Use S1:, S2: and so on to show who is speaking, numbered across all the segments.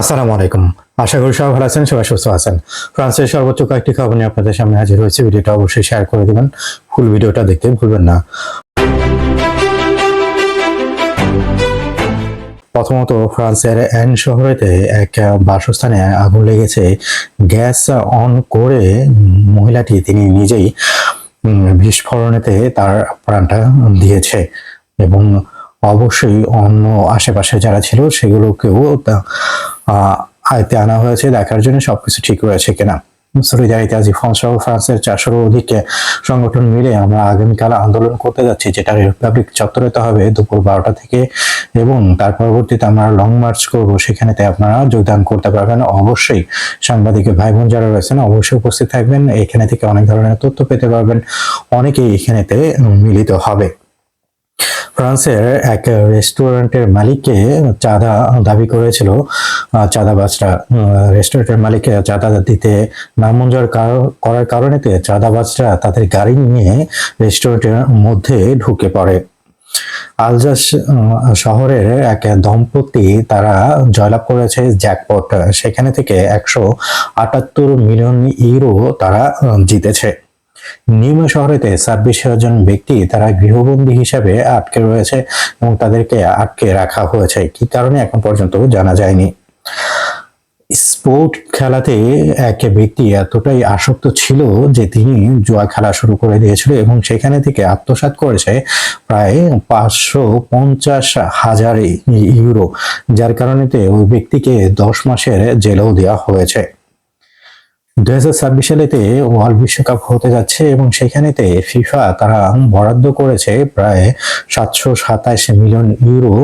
S1: আসসালামু আলাইকুম। আশা করি সবাই ভালো আছেন, সবাই সুস্থ আছেন। ফ্রান্সের সর্বোচ্চ কয়েকটি খবর নিয়ে আপনাদের সামনে হাজির হয়েছে। ভিডিওটা অবশ্যই শেয়ার করে দিবেন। ফুল ভিডিওটা দেখতে ভুলবেন না। প্রথমত, ফ্রান্সের অ্যান শহরেতে এক বাসস্থানে আগুন লেগেছে। গ্যাস অন করে মহিলাটি তিনি নিজেই বিস্ফোরণেতে তার প্রাণটা দিয়েছে। এবং অবশ্যই অন্য আশেপাশে যারা ছিল, সেগুলোকেও তা- আহ, আয়ত্তে আনা হয়েছে দেখার জন্য সবকিছু ঠিক রয়েছে কিনা। সলিদারিতে আজি ফ্রান্স ফ্রান্সের চারশোরও অধিক সংগঠন মিলে আমরা আগামীকাল আন্দোলন করতে যাচ্ছি যেটা রিপাবলিক চত্বরেতে হবে দুপুর বারোটা থেকে এবং তার পরবর্তীতে আমরা লং মার্চ করব। সেখানেতে আপনারা যোগদান করতে পারবেন। অবশ্যই সাংবাদিক ভাই বোন যারা রয়েছেন অবশ্যই উপস্থিত থাকবেন। এখানে থেকে অনেক ধরনের তথ্য পেতে পারবেন। অনেকেই এখানেতে মিলিত হবে। ফ্রান্সের এক রেস্টুরেন্টের মালিককে চাঁদা দাবি করেছিল। চাঁদাবাজরা রেস্টুরেন্টের মালিককে চাঁদা দিতে নামঞ্জুর কার- করার কারণেতে চাঁদাবাজরা তাদের গাড়ি নিয়ে রেস্টুরেন্টের মধ্যে ঢুকে পড়ে। আলজাস শহরের এক দম্পতি তারা জয়লাভ করেছে জ্যাকপট। সেখানে থেকে একশো আটাত্তর মিলিয়ন ইউরো তারা জিতেছে। নিম্ন শহরেতে ছাব্বিশ জন ব্যক্তি তারা গৃহবন্দী হিসাবে আটকে রয়েছে এবং তাদেরকে আটকে রাখা হয়েছে। কি কারণে এখন পর্যন্ত জানা যায়নি। স্পোর্ট খেলাতে এক ব্যক্তি এতটাই আসক্ত ছিল যে তিনি জুয়া খেলা শুরু করে দিয়েছিল এবং সেখানে থেকে আত্মসাৎ করেছে প্রায় পাঁচশো পঞ্চাশ হাজার ইউরো, যার কারণেতে ওই ব্যক্তিকে দশ মাসের জেলেও দেওয়া হয়েছে। দুই হাজার ছাব্বিশ সালেতে ওয়ার্ল্ড বিশ্বকাপ হতে যাচ্ছে এবং সেখানেতে ফিফা তারা বরাদ্দ করেছে প্রায় সাতশো সাতাশ মিলিয়ন ইউরো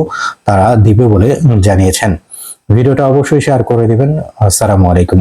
S1: তারা দিবে বলে জানিয়েছেন। ভিডিওটা অবশ্যই শেয়ার করে দিবেন। আসসালামু আলাইকুম।